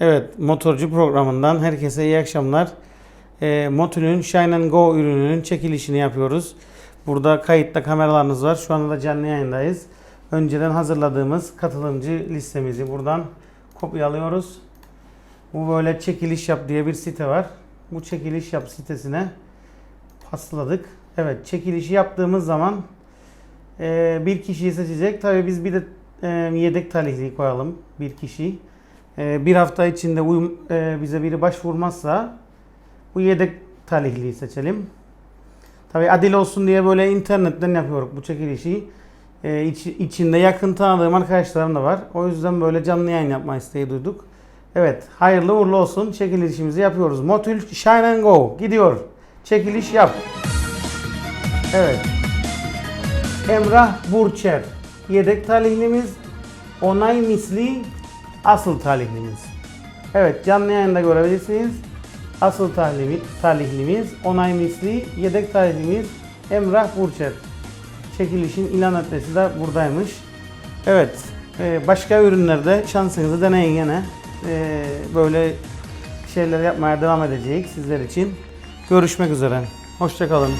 Evet, motorcu programından herkese iyi akşamlar. Ee, Motil'ün Shine and Go ürününün çekilişini yapıyoruz. Burada kayıtlı kameralarınız var. Şu anda da canlı yayındayız. Önceden hazırladığımız katılımcı listemizi buradan kopyalıyoruz. Bu böyle çekiliş yap diye bir site var. Bu çekiliş yap sitesine pasladık. Evet, çekilişi yaptığımız zaman e, bir kişiyi seçecek. Tabii biz bir de e, yedek talihli koyalım bir kişi. E, bir hafta içinde uyum, e, bize biri başvurmazsa bu yedek talihliyi seçelim. Tabii adil olsun diye böyle internetten yapıyoruz bu çekilişi. E, iç- içinde yakın tanıdığım arkadaşlarım da var. O yüzden böyle canlı yayın yapma isteği duyduk. Evet, hayırlı uğurlu olsun. Çekilişimizi yapıyoruz. Motul Shine and Go gidiyor. Çekiliş yap. Evet. Emrah Burçer. Yedek talihlimiz. Onay misli asıl talihlimiz. Evet canlı yayında görebilirsiniz. Asıl talihlimiz, talihlimiz onay misli yedek talihlimiz Emrah Burçer. Çekilişin ilan adresi de buradaymış. Evet e, başka ürünlerde şansınızı deneyin gene. E, Böyle şeyler yapmaya devam edeceğiz sizler için. Görüşmek üzere. Hoşçakalın.